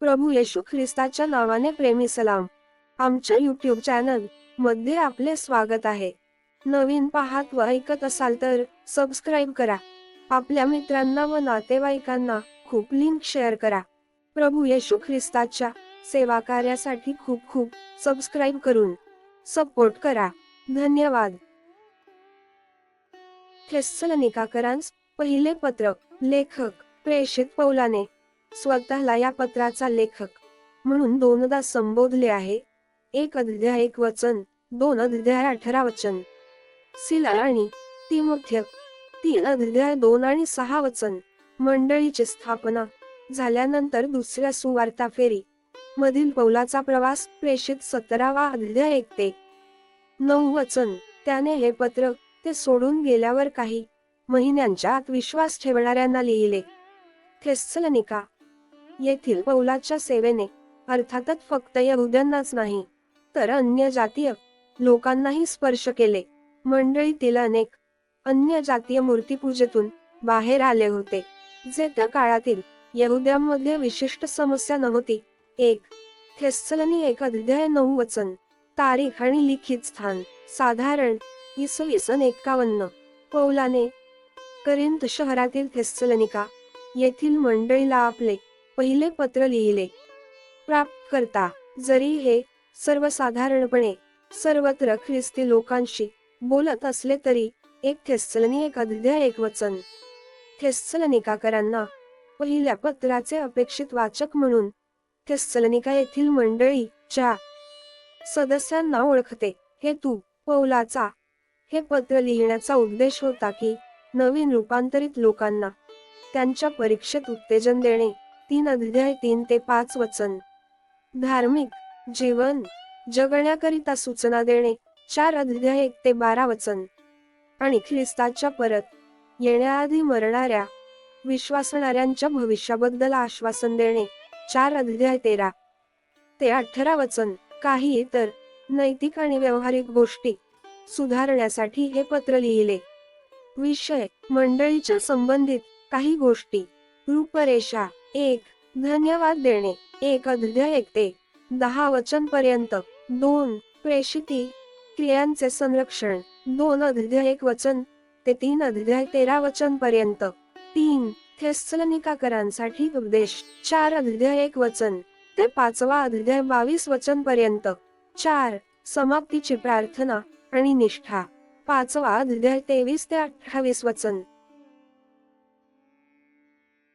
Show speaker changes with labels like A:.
A: प्रभू येशू ख्रिस्ताच्या नावाने प्रेमी सलाम. आमच्या युट्यूब चॅनलमध्ये आपले स्वागत आहे. नवीन पाहत व ऐकत असाल तर सबस्क्राईब करा. आपल्या मित्रांना व नातेवाईकांना खूप लिंक शेअर करा. प्रभू येशू ख्रिस्ताच्या सेवा कार्यासाठी खूप खूप सबस्क्राईब करून सपोर्ट करा. धन्यवाद. थेस्सलनिकाकरांस पहिले पत्र लेखक प्रेषित पौलाने स्वतःला या पत्राचा लेखक. म्हणून दोनदा संबोधले आहे. एक अध्याय एक वचन दोन अध्याय अठरा वचन. सिला आणि तिमुथ्य तीन अध्याय दोन आणि सहा वचन. मंडळीची स्थापना झाल्यानंतर दुसऱ्या सुवार्ता फेरी. मधील पौलाचा प्रवास प्रेषित सतरावा अध्याय एक ते नऊ वचन. त्याने हे पत्र ते सोडून गेल्यावर काही महिन्यांच्या आत विश्वास ठेवणाऱ्यांना लिहिले. थेस्सलनिका येथील पौलाच्या सेवेने अर्थातच फक्त यहुद्यांनाच नाही तर अन्य जातीय लोकांनाही स्पर्श केले. मंडळीतील अनेक अन्य जातीय मूर्तीपूजेतून बाहेर आले होते. जे त्या काळातील यहुद्यांमध्ये विशिष्ट समस्या नव्हती. एक थेस्सलनी एक अध्याय नऊ वचन तारीख आणि लिखित स्थान साधारण इसवी सन एक्कावन्न. पौलाने करिंत शहरातील थेस्सलनिका येथील मंडळीला आपले पहिले पत्र लिहिले. प्राप्तकर्ता जरी हे सर्वसाधारणपणे सर्वत्र ख्रिस्ती लोकांशी बोलत असले तरी एक थेस्सलनी एक अध्याय एक वचन. थेस्सलनिकाकरांना पहिल्या पत्राचे अपेक्षित वाचक म्हणून थेस्सलनिका येथील मंडळीच्या सदस्यांना ओळखते. हे तू पौलाचा हे पत्र लिहिण्याचा उद्देश होता की नवीन रूपांतरित लोकांना त्यांच्या परीक्षेत उत्तेजन देणे. तीन अध्याय तीन ते पाच वचन. धार्मिक जीवन जगण्याकरिता सूचना देणे चार अध्याय एक ते बारा वचन. आणि ख्रिस्ताच्या परत येण्याआधी मरणाऱ्या विश्वासणाऱ्यांच्या भविष्याबद्दल आश्वासन देणे चार अध्याय तेरा. ते अठरा वचन काही इतर नैतिक आणि व्यवहारिक गोष्टी सुधारण्यासाठी हे पत्र लिहिले. विषय मंडळीच्या संबंधित काही गोष्टी रूपरेषा एक. धन्यवाद देणे. एक अध्याय एक ते. दहा वचन पर्यंत दोन. प्रेषिती. क्रियांचे संरक्षण. दोन अध्याय एक वचन. ते तीन अध्याय तेरा वचन पर्यंत तीन. थेस्सलनिकाकरांसाठी उपदेश. चार अध्याय एक वचन. ते पाचवा अध्याय बावीस वचन पर्यंत चार. समाप्तीची प्रार्थना आणि निष्ठा. पाचवा अध्याय तेवीस ते अठ्ठावीस वचन.